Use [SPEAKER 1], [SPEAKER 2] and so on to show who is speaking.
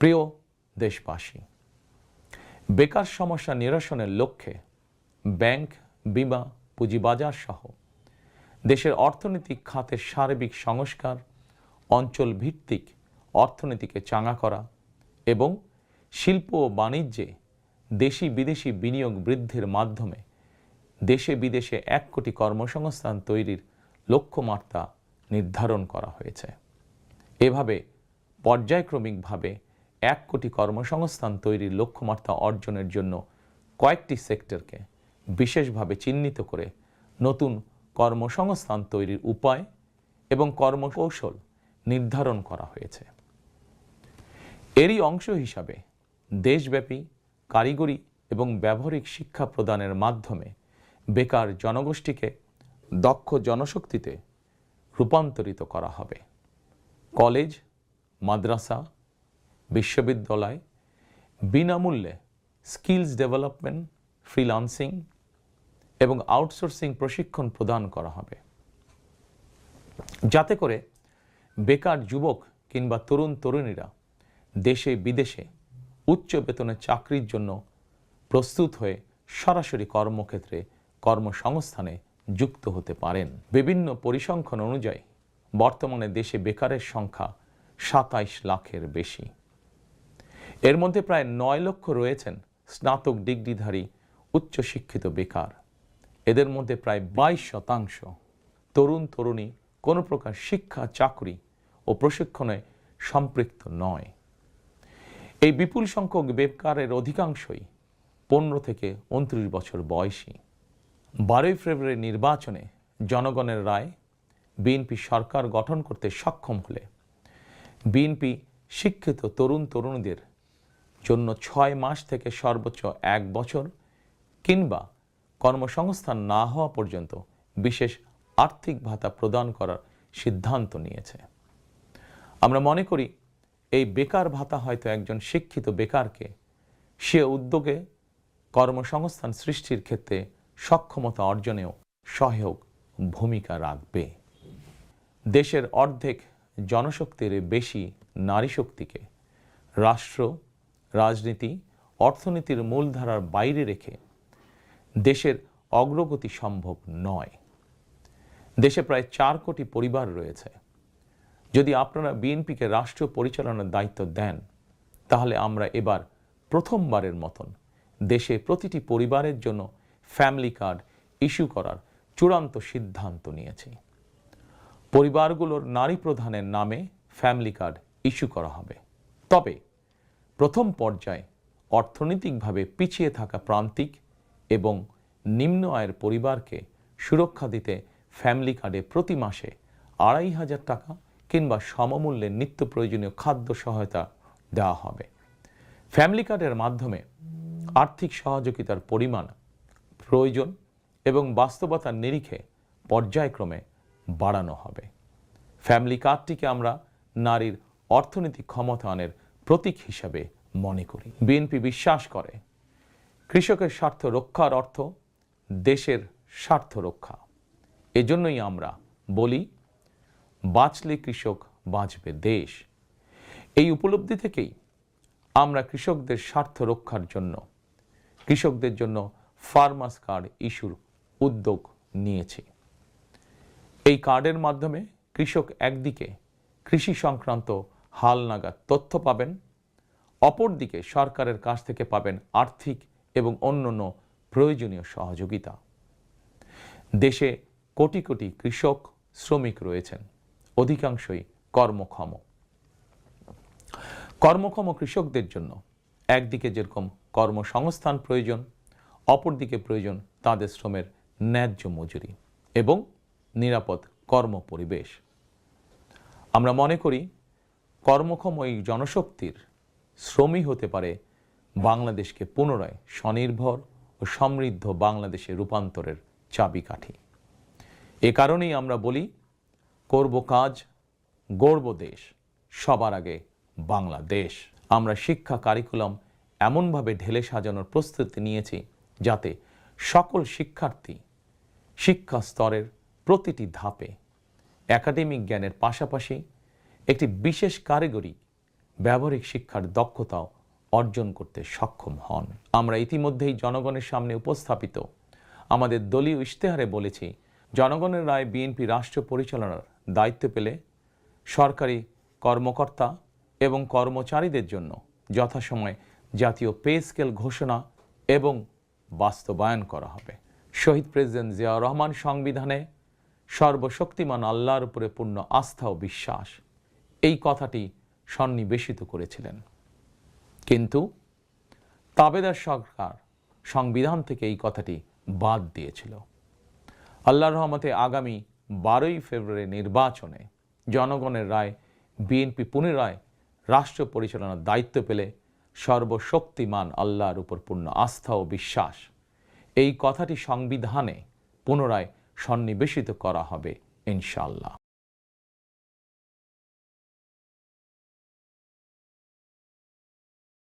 [SPEAKER 1] প্রিয় দেশবাসী, বেকার সমস্যা নিরসনের লক্ষ্যে ব্যাংক, বিমা, পুঁজিবাজার সহ দেশের অর্থনৈতিক খাতের সার্বিক সংস্কার অঞ্চল ভিত্তিক অর্থনীতিকে চাঙা করা এবং শিল্প ও বাণিজ্যে দেশি বিদেশি বিনিয়োগ বৃদ্ধির মাধ্যমে দেশে বিদেশে এক কোটি কর্মসংস্থান তৈরির লক্ষ্যমাত্রা নির্ধারণ করা হয়েছে। এভাবে পর্যায়ক্রমিকভাবে এক কোটি কর্মসংস্থান তৈরির লক্ষ্যমাত্রা অর্জনের জন্য কয়েকটি সেক্টরকে বিশেষভাবে চিহ্নিত করে নতুন কর্মসংস্থান তৈরির উপায় এবং কর্মকৌশল নির্ধারণ করা হয়েছে। এরই অংশ হিসাবে দেশব্যাপী কারিগরি এবং ব্যবহারিক শিক্ষা প্রদানের মাধ্যমে বেকার জনগোষ্ঠীকে দক্ষ জনশক্তিতে রূপান্তরিত করা হবে। কলেজ, মাদ্রাসা বিশ্ববিদ্যালয় বিনামূল্যে স্কিলস ডেভেলপমেন্ট, ফ্রিলান্সিং এবং আউটসোর্সিং প্রশিক্ষণ প্রদান করা হবে। যাতে করে বেকার যুবক কিংবা তরুণ তরুণীরা দেশে বিদেশে উচ্চ বেতনের চাকরির জন্য প্রস্তুত হয়ে সরাসরি কর্মক্ষেত্রে কর্মসংস্থানে যুক্ত হতে পারেন। বিভিন্ন পরিসংখ্যান অনুযায়ী বর্তমানে দেশে বেকারের সংখ্যা সাতাইশ লাখের বেশি। এর মধ্যে প্রায় নয় লক্ষ রয়েছেন স্নাতক ডিগ্রিধারী, উচ্চশিক্ষিত বেকার। এদের মধ্যে প্রায় বাইশ শতাংশ তরুণ তরুণী, কোনো প্রকার শিক্ষা, চাকরি ও প্রশিক্ষণে সম্পৃক্ত নয়। এই বিপুল সংখ্যক বেকারের অধিকাংশই পনেরো থেকে উনত্রিশ বছর বয়সী। বারোই ফেব্রুয়ারি নির্বাচনে জনগণের রায়, বিএনপি সরকার গঠন করতে সক্ষম হলে বিএনপি শিক্ষিত তরুণ তরুণীদের জন্য ছয় মাস থেকে সর্বোচ্চ এক বছর কিংবা কর্মসংস্থান না হওয়া পর্যন্ত বিশেষ আর্থিক ভাতা প্রদান করার সিদ্ধান্ত নিয়েছে। আমরা মনে করি, এই বেকার ভাতা হয়তো একজন শিক্ষিত বেকারকে সে উদ্যোগে কর্মসংস্থান সৃষ্টির ক্ষেত্রে সক্ষমতা অর্জনেও সহায়ক ভূমিকা রাখবে। দেশের অর্ধেক জনশক্তির বেশি নারী শক্তিকে রাষ্ট্র রাজনীতি অর্থনীতির মূলধারার বাইরে রেখে দেশের অগ্রগতি সম্ভব নয়। দেশে প্রায় চার কোটি পরিবার রয়েছে। যদি আপনারা বিএনপিকে রাষ্ট্রীয় পরিচালনার দায়িত্ব দেন, তাহলে আমরা এবার প্রথমবারের মতন দেশে প্রতিটি পরিবারের জন্য ফ্যামিলি কার্ড ইস্যু করার চূড়ান্ত সিদ্ধান্ত নিয়েছি। পরিবারগুলোর নারী প্রধানের নামে ফ্যামিলি কার্ড ইস্যু করা হবে। তবে প্রথম পর্যায়ে অর্থনৈতিকভাবে পিছিয়ে থাকা প্রান্তিক এবং নিম্ন আয়ের পরিবারকে সুরক্ষা দিতে ফ্যামিলি কার্ডে প্রতি মাসে আড়াই হাজার টাকা কিংবা সমমূল্যে নিত্য প্রয়োজনীয় খাদ্য সহায়তা দেওয়া হবে। ফ্যামিলি কার্ডের মাধ্যমে আর্থিক সহযোগিতার পরিমাণ, প্রয়োজন এবং বাস্তবতার নিরিখে পর্যায়ক্রমে বাড়ানো হবে। ফ্যামিলি কার্ডটিকে আমরা নারীর অর্থনৈতিক ক্ষমতায়নের প্রতীক হিসাবে মনে করি। বিএনপি বিশ্বাস করে, কৃষকের স্বার্থ রক্ষার অর্থ দেশের স্বার্থ রক্ষা। এজন্যই আমরা বলি, বাঁচলে কৃষক বাঁচবে দেশ। এই উপলব্ধি থেকেই আমরা কৃষকদের স্বার্থ রক্ষার জন্য, কৃষকদের জন্য ফার্মাস কার্ড ইস্যুর উদ্যোগ নিয়েছি। এই কার্ডের মাধ্যমে কৃষক একদিকে কৃষি সংক্রান্ত হালনাগাদ তথ্য পাবেন। অপরদিকে সরকারের কাছ থেকে পাবেন আর্থিক এবং অন্যান্য প্রয়োজনীয় সহযোগিতা। দেশে কোটি কোটি কৃষক, শ্রমিক রয়েছেন। অধিকাংশই কর্মক্ষম। কর্মক্ষম কৃষকদের জন্য একদিকে যেরকম কর্মসংস্থান প্রয়োজন, অপরদিকে প্রয়োজন তাদের শ্রমের ন্যায্য মজুরি এবং নিরাপদ কর্মপরিবেশ। আমরা মনে করি কর্মক্ষম ওই জনশক্তির শ্রমই হতে পারে বাংলাদেশকে পুনরায় স্বনির্ভর ও সমৃদ্ধ বাংলাদেশে রূপান্তরের চাবিকাঠি। এ কারণেই আমরা বলি, করব কাজ গর্ব দেশ, সবার আগে বাংলাদেশ। আমরা শিক্ষা কারিকুলাম এমনভাবে ঢেলে সাজানোর প্রস্তুতি নিয়েছি যাতে সকল শিক্ষার্থী শিক্ষা স্তরের প্রতিটি ধাপে একাডেমিক জ্ঞানের পাশাপাশি একটি বিশেষ কারিগরি ব্যবহারিক শিক্ষার দক্ষতাও অর্জন করতে সক্ষম হন। আমরা ইতিমধ্যেই জনগণের সামনে উপস্থাপিত। আমাদের দলীয় ইশতেহারে বলেছি, জনগণের রায় বিএনপি রাষ্ট্র পরিচালনার দায়িত্ব পেলে সরকারি কর্মকর্তা এবং কর্মচারীদের জন্য যথাসময়ে জাতীয় পে স্কেল ঘোষণা এবং বাস্তবায়ন করা হবে। শহীদ প্রেসিডেন্ট জিয়াউর রহমান সংবিধানে সর্বশক্তিমান আল্লাহর উপরে পূর্ণ আস্থা ও বিশ্বাস এই কথাটি সন্নিবেশিত করেছিলেন। কিন্তু তাবেদার সরকার সংবিধান থেকে এই কথাটি বাদ দিয়েছিল। আল্লাহর রহমতে আগামী বারোই ফেব্রুয়ারি নির্বাচনে জনগণের রায়, বিএনপি পুনরায় রাষ্ট্র পরিচালনার দায়িত্ব পেলে সর্বশক্তিমান আল্লাহর উপর পূর্ণ আস্থা ও বিশ্বাস এই কথাটি সংবিধানে পুনরায় সন্নিবেশিত করা হবে ইনশাআল্লাহ।